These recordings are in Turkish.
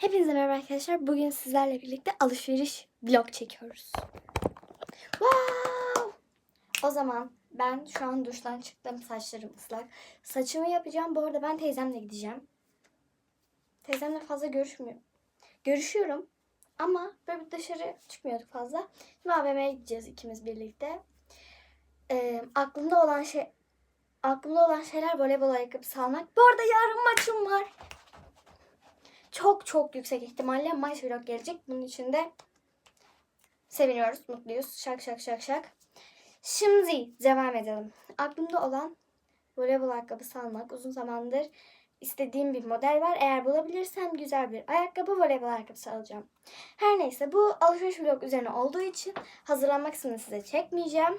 Hepinize merhaba arkadaşlar. Bugün sizlerle birlikte alışveriş vlog çekiyoruz. Wow! O zaman ben şu an duştan çıktım. Saçlarım ıslak. Saçımı yapacağım. Bu arada ben teyzemle gideceğim. Teyzemle fazla görüşmüyorum. Görüşüyorum. Ama böyle dışarı çıkmıyorduk fazla. Şimdi AVM'ye gideceğiz ikimiz birlikte. Ee, aklımda olan şey aklımda olan şeyler voleybol ayakkabısı almak. Bu arada yarın maçım var çok çok yüksek ihtimalle maç vlog gelecek. Bunun için de seviniyoruz, mutluyuz. Şak şak şak şak. Şimdi devam edelim. Aklımda olan voleybol ayakkabısı almak. Uzun zamandır istediğim bir model var. Eğer bulabilirsem güzel bir ayakkabı, voleybol ayakkabısı alacağım. Her neyse bu alışveriş vlog üzerine olduğu için hazırlanmak kısmını size çekmeyeceğim.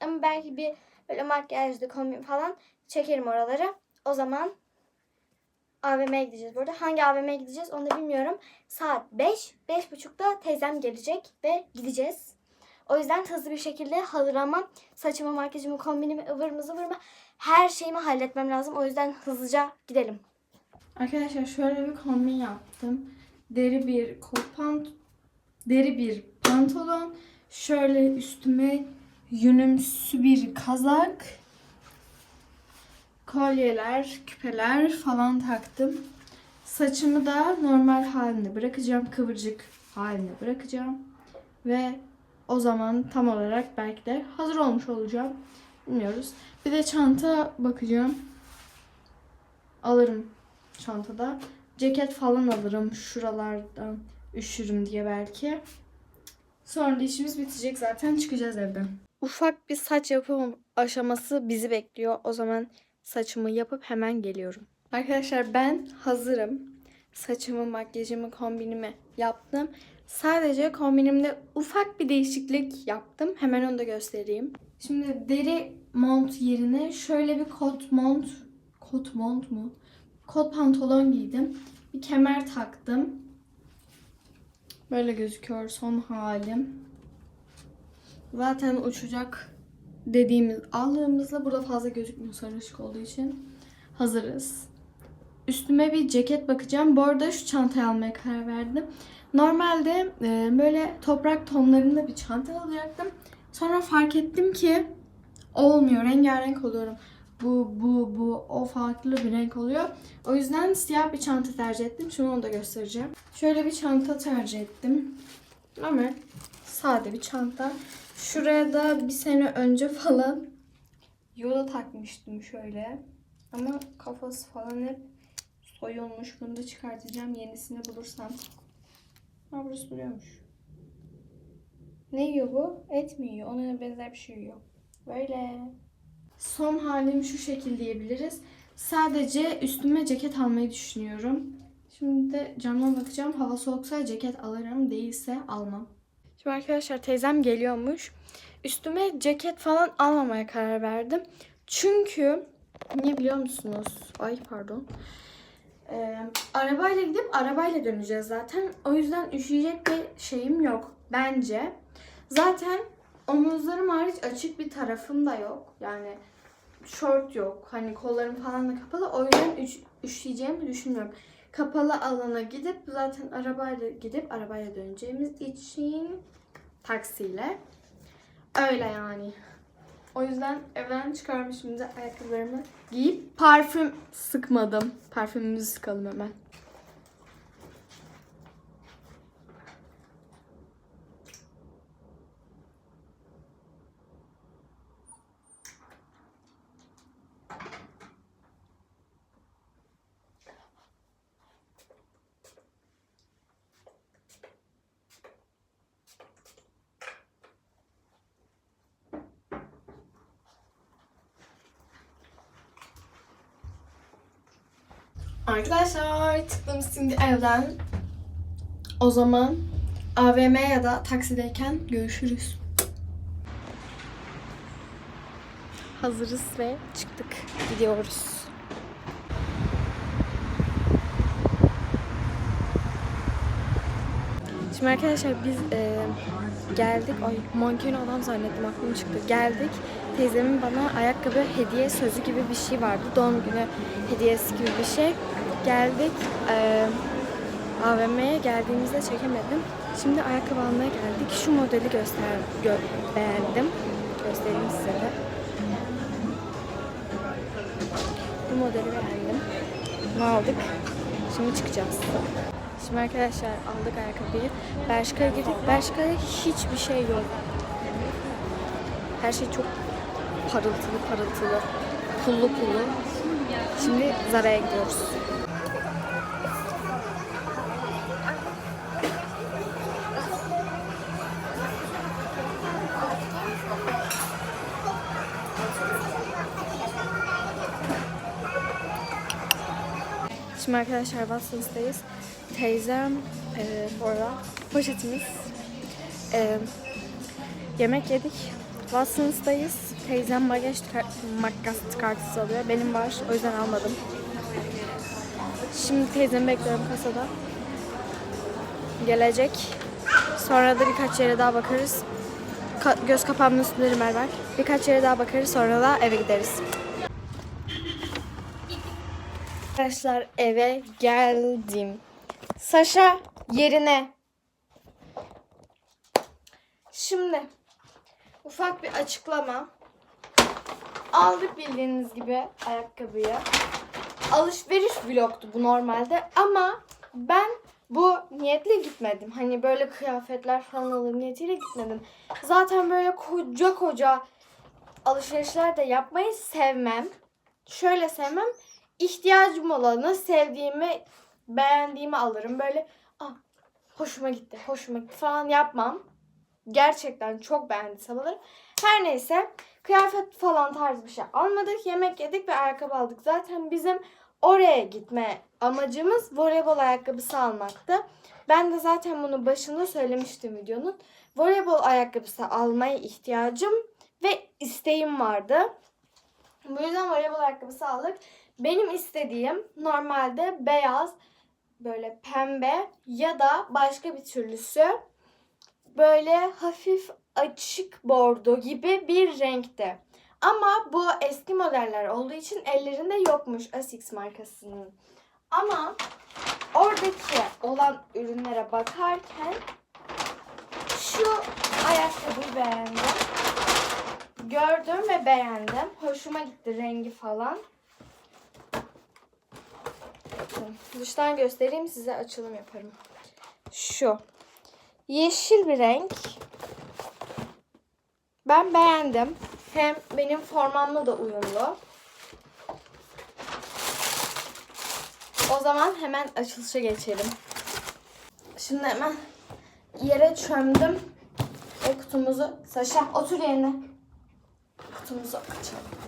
Ama belki bir böyle makyajlı kombin falan çekerim oraları. O zaman AVM'ye gideceğiz burada. Hangi AVM'ye gideceğiz onu da bilmiyorum. Saat 5, 5.30'da teyzem gelecek ve gideceğiz. O yüzden hızlı bir şekilde hazırlanmam. Saçımı, makyajımı, kombinimi, ıvırımı zıvırımı her şeyimi halletmem lazım. O yüzden hızlıca gidelim. Arkadaşlar şöyle bir kombin yaptım. Deri bir kot pant deri bir pantolon, şöyle üstüme yünümsü bir kazak, kolyeler, küpeler falan taktım. Saçımı da normal halinde bırakacağım, kıvırcık halinde bırakacağım ve o zaman tam olarak belki de hazır olmuş olacağım. Bilmiyoruz. Bir de çanta bakacağım. Alırım çantada. Ceket falan alırım şuralardan üşürüm diye belki. Sonra da işimiz bitecek zaten çıkacağız evden. Ufak bir saç yapım aşaması bizi bekliyor. O zaman saçımı yapıp hemen geliyorum. Arkadaşlar ben hazırım. Saçımı, makyajımı, kombinimi yaptım. Sadece kombinimde ufak bir değişiklik yaptım. Hemen onu da göstereyim. Şimdi deri mont yerine şöyle bir kot mont, kot mont mu? Kot pantolon giydim. Bir kemer taktım. Böyle gözüküyor son halim. Zaten uçacak dediğimiz aldığımızda burada fazla gözükmüyor sarı ışık olduğu için. Hazırız. Üstüme bir ceket bakacağım. Bu arada şu çantayı almaya karar verdim. Normalde e, böyle toprak tonlarında bir çanta alacaktım. Sonra fark ettim ki olmuyor. Rengarenk oluyorum. Bu, bu, bu, o farklı bir renk oluyor. O yüzden siyah bir çanta tercih ettim. Şimdi onu da göstereceğim. Şöyle bir çanta tercih ettim. Ama sade bir çanta. Şuraya da bir sene önce falan yola takmıştım şöyle. Ama kafası falan hep soyulmuş. Bunu da çıkartacağım yenisini bulursam. Ha burası duruyormuş. Ne yiyor bu? Et mi yiyor? Ona benzer bir şey yiyor. Böyle. Son halim şu şekil diyebiliriz. Sadece üstüme ceket almayı düşünüyorum. Şimdi de camdan bakacağım. Hava soğuksa ceket alırım. Değilse almam. Şimdi arkadaşlar teyzem geliyormuş. Üstüme ceket falan almamaya karar verdim. Çünkü niye biliyor musunuz? Ay pardon. Ee, arabayla gidip arabayla döneceğiz zaten. O yüzden üşüyecek bir şeyim yok bence. Zaten omuzlarım hariç açık bir tarafım da yok. Yani şort yok. Hani kollarım falan da kapalı. O yüzden üş, üşüyeceğimi düşünmüyorum. Kapalı alana gidip zaten arabayla gidip arabayla döneceğimiz için taksiyle. Öyle yani. O yüzden evden çıkarmışım da ayakkabılarımı giyip parfüm sıkmadım. Parfümümüzü sıkalım hemen. Arkadaşlar çıktım şimdi evden. O zaman AVM ya da taksideyken görüşürüz. Hazırız ve çıktık. Gidiyoruz. Şimdi arkadaşlar biz e, geldik. Ay manken adam zannettim aklım çıktı. Geldik. Teyzemin bana ayakkabı hediye sözü gibi bir şey vardı. Doğum günü hediyesi gibi bir şey. Geldik. E, AVM'ye geldiğimizde çekemedim. Şimdi ayakkabı almaya geldik. Şu modeli göster gö- beğendim. Göstereyim size de. Bu modeli beğendim. Bunu aldık. Şimdi çıkacağız. Şimdi arkadaşlar aldık ayakkabıyı. Bershka'ya girdik. Bershka'ya hiçbir şey yok. Her şey çok parıltılı parıltılı. Pullu pullu. Şimdi Zara'ya gidiyoruz. Şimdi arkadaşlar Watson's'tayız. Teyzem e, orada. Poşetimiz. E, yemek yedik. Watson's'tayız. Teyzem bagaj makas kartısı alıyor. Benim var. O yüzden almadım. Şimdi teyzemi bekliyorum kasada. Gelecek. Sonra da birkaç yere daha bakarız. Ka- göz kapağımın üstünde rimel var. Birkaç yere daha bakarız. Sonra da eve gideriz. Arkadaşlar eve geldim. Saşa yerine. Şimdi ufak bir açıklama. Aldık bildiğiniz gibi ayakkabıyı. Alışveriş vlogtu bu normalde ama ben bu niyetle gitmedim. Hani böyle kıyafetler falan alır niyetiyle gitmedim. Zaten böyle koca koca alışverişler de yapmayı sevmem. Şöyle sevmem ihtiyacım olanı, sevdiğimi, beğendiğimi alırım. Böyle ah, hoşuma gitti, hoşuma gitti falan yapmam. Gerçekten çok beğendiysem alırım. Her neyse kıyafet falan tarz bir şey almadık. Yemek yedik ve ayakkabı aldık. Zaten bizim oraya gitme amacımız voleybol ayakkabısı almaktı. Ben de zaten bunu başında söylemiştim videonun. Voleybol ayakkabısı almaya ihtiyacım ve isteğim vardı. Bu yüzden voleybol ayakkabısı aldık. Benim istediğim normalde beyaz, böyle pembe ya da başka bir türlüsü böyle hafif açık bordo gibi bir renkte. Ama bu eski modeller olduğu için ellerinde yokmuş Asics markasının. Ama oradaki olan ürünlere bakarken şu ayakkabıyı beğendim. Gördüm ve beğendim. Hoşuma gitti rengi falan. Bakın, Dıştan göstereyim size açılım yaparım. Şu. Yeşil bir renk. Ben beğendim. Hem benim formamla da uyumlu. O zaman hemen açılışa geçelim. Şimdi hemen yere çömdüm. Ve kutumuzu... Saşa otur yerine. Kutumuzu açalım.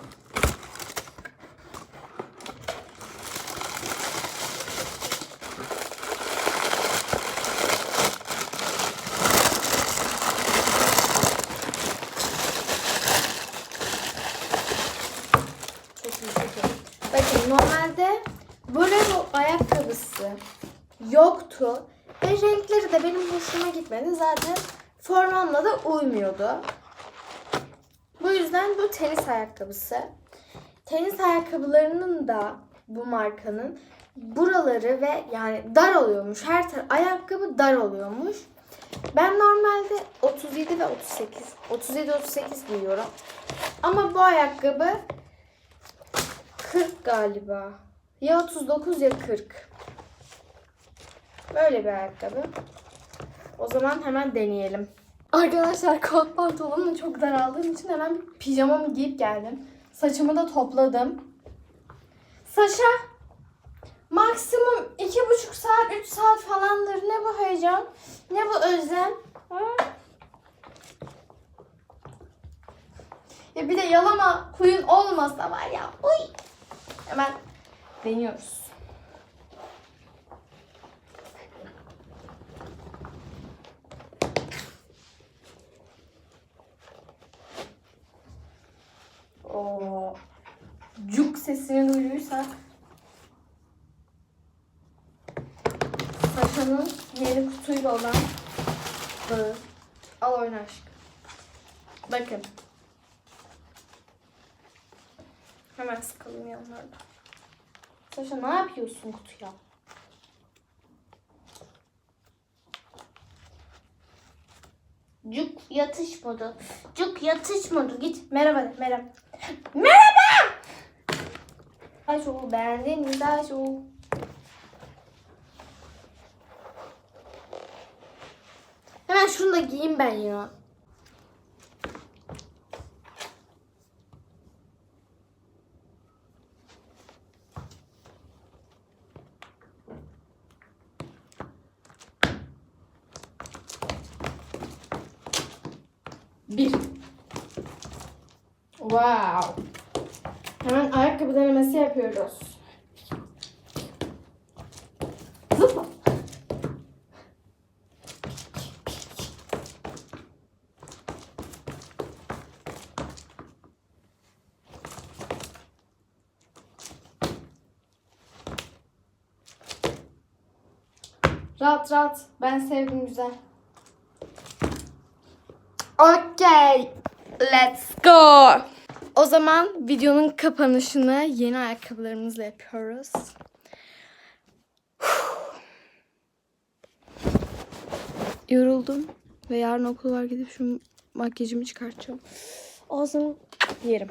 Çok iyi, çok iyi. Bakın normalde voleybol ayakkabısı yoktu. Ve renkleri de benim hoşuma gitmedi. Zaten formamla da uymuyordu. Bu yüzden bu tenis ayakkabısı. Tenis ayakkabılarının da bu markanın buraları ve yani dar oluyormuş. Her tar- ayakkabı dar oluyormuş. Ben normalde 37 ve 38, 37 38 giyiyorum. Ama bu ayakkabı 40 galiba. Ya 39 ya 40. Böyle bir ayakkabı. O zaman hemen deneyelim. Arkadaşlar kot pantolonumla çok daraldığım için hemen pijamamı giyip geldim. Saçımı da topladım. Saça maksimum iki buçuk saat, üç saat falandır. Ne bu heyecan? Ne bu özlem? Ya bir de yalama huyun olmasa var ya. Uy. Hemen deniyoruz. sesini duyduysak Saşa'nın yeni kutuyla olan bağı. Al oyna aşkım. Bakın. Hemen sıkalım yanlarda. Saşa ne yapıyorsun kutuya? Cuk yatış modu. Cuk yatış modu. Git merhaba merhaba. Merhaba. Ayşo beğendin mi Ayşo? Hemen şunu da giyeyim ben ya. Bir. Wow. Hemen ayakkabı denemesi yapıyoruz. Zıpla. Rahat rahat. Ben sevdim güzel. Okay. Let's go. O zaman videonun kapanışını yeni ayakkabılarımızla yapıyoruz. Yoruldum ve yarın okul var gidip şu makyajımı çıkartacağım. Ağzını yerim.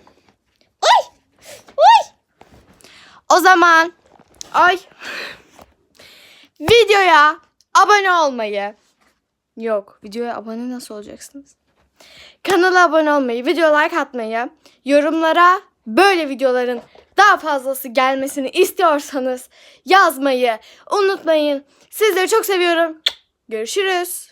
Ay! Ay! O zaman ay videoya abone olmayı yok videoya abone nasıl olacaksınız? Kanala abone olmayı, video like atmayı, yorumlara böyle videoların daha fazlası gelmesini istiyorsanız yazmayı unutmayın. Sizleri çok seviyorum. Görüşürüz.